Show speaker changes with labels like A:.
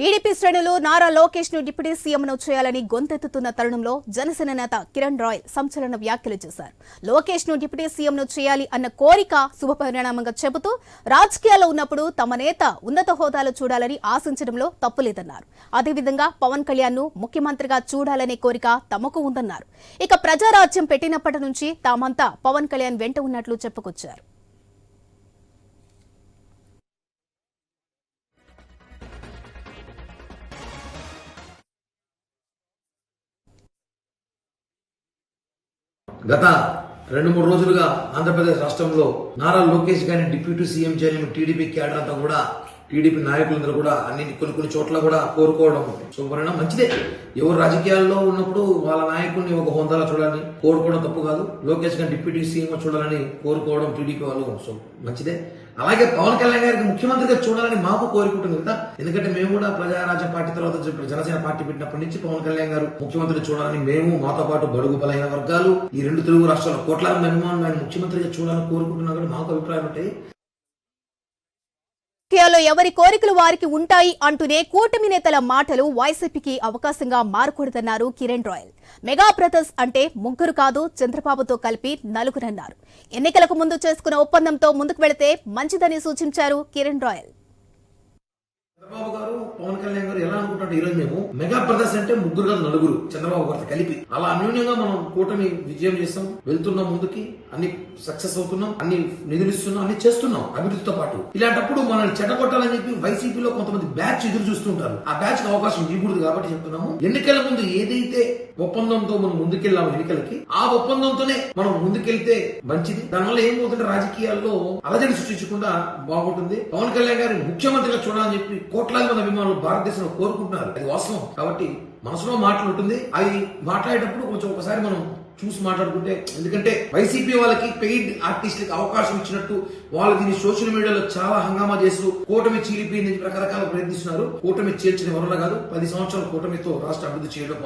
A: TDP శ్రేణులు Nara లోకేష్ను deputy సీఎంను చేయాలని గొంతెత్తుతున్న తరుణంలో జనసేన నేత కిరణ్ రాయ్ సంచలన వ్యాఖ్యలు చేశారు. లోకేష్ను డిప్యూటీ సీఎంను చేయాలి అన్న కోరిక శుభపరిణామంగా చెబుతూ రాజకీయాల్లో ఉన్నప్పుడు తమ నేత ఉన్నత హోదాలో చూడాలని ఆశించడంలో తప్పులేదన్నారు. అదేవిధంగా పవన్ కళ్యాణ్ను ముఖ్యమంత్రిగా చూడాలనే కోరిక తమకు ఉందన్నారు. ఇక ప్రజారాజ్యం పెట్టినప్పటి నుంచి తామంతా పవన్ కళ్యాణ్ వెంట ఉన్నట్లు చెప్పుకొచ్చారు.
B: గత రెండు మూడు రోజులుగా ఆంధ్రప్రదేశ్ రాష్ట్రంలో నారా లోకేష్ గారిని డిప్యూటీ సీఎం చేయలేని టీడీపీ క్యాడర్ అంతా కూడా టీడీపీ నాయకులందరూ కూడా అన్ని కొన్ని కొన్ని చోట్ల కూడా కోరుకోవడం శుభపరిణామం మంచిదే. ఎవరు రాజకీయాల్లో ఉన్నప్పుడు వాళ్ళ నాయకుడిని ఒక హోదాలో చూడాలని కోరుకోవడం తప్పు కాదు. లోకేష్ గారి డిప్యూటీ సీఎం చూడాలని కోరుకోవడం టీడీపీ వాళ్ళు. సో మంచిదే. అలాగే పవన్ కళ్యాణ్ గారికి ముఖ్యమంత్రిగా చూడాలని మాకు కోరుకుంటుంది కదా. ఎందుకంటే మేము కూడా ప్రజారాజ్య పార్టీ తర్వాత జనసేన పార్టీ పెట్టినప్పటి నుంచి పవన్ కళ్యాణ్ గారు ముఖ్యమంత్రి చూడాలని మేము మాతో పాటు బడుగు బలైన వర్గాలు ఈ రెండు తెలుగు రాష్ట్రాల కోట్లాది అభిమానులు ముఖ్యమంత్రిగా చూడాలని కోరుకుంటున్నా కూడా మాకు అభిప్రాయం ఉంటాయి.
A: రాజకీయాల్లో ఎవరి కోరికలు వారికి ఉంటాయి అంటూనే కూటమి నేతల మాటలు వైసీపీకి అవకాశంగా మారకూడదన్నారు కిరణ్ రాయల్. మెగా బ్రదర్స్ అంటే ముగ్గురు కాదు చంద్రబాబుతో కలిపి నలుగురన్నారు. ఎన్నికలకు ముందు చేసుకున్న ఒప్పందంతో ముందుకు వెళితే మంచిదని సూచించారు కిరణ్ రాయల్.
B: చంద్రబాబు గారు పవన్ కళ్యాణ్ గారు ఎలా అనుకుంటారు ఈరోజు మేము మెగా బ్రదర్స్ అంటే ముగ్గురు కాదు నలుగురు చంద్రబాబు గారితో కలిపి. అలా అన్యూన్యంగా మనం కూటమి విజయం చేస్తాం వెళ్తున్నాం ముందుకి అన్ని సక్సెస్ అవుతున్నాం అన్ని నిధులు ఇస్తున్నాం అన్ని చేస్తున్నాం అభివృద్ధితో పాటు. ఇలాంటప్పుడు మనల్ని చెడగొట్టాలని చెప్పి వైసీపీలో కొంతమంది బ్యాచ్ ఎదురు చూస్తుంటారు. ఆ బ్యాచ్కి అవకాశం ఇవ్వకూడదు కాబట్టి చెప్తున్నాము. ఎన్నికల ముందు ఏదైతే ఒప్పందంతో మనం ముందుకెళ్ళాము ఎన్నికలకి ఆ ఒప్పందంతోనే మనం ముందుకెళ్తే మంచిది. దానివల్ల ఏమవుతుంటే రాజకీయాల్లో అలజడి సృష్టించకుండా బాగుంటుంది. పవన్ కళ్యాణ్ గారిని ముఖ్యమంత్రిగా చూడాలని చెప్పి కోట్లాది మంది అభిమానులు భారతదేశంలో కోరుకుంటున్నారు. అది వాస్తవం. కాబట్టి మనసులో మాటలు ఉంటుంది. అవి మాట్లాడేటప్పుడు కొంచెం ఒకసారి మనం చూసి మాట్లాడుకుంటే ఎందుకంటే వైసీపీ వాళ్ళకి పెయిడ్ ఆర్టిస్టులకి అవకాశం ఇచ్చినట్టు వాళ్ళు దీన్ని సోషల్ మీడియాలో చాలా హంగామా చేస్తూ కూటమి చీలిపోయింది రకరకాల ప్రయత్నిస్తున్నారు. కూటమి చేర్చిన వరల కాదు పది సంవత్సరాల కూటమితో రాష్ట్ర అభివృద్ధి చేయడం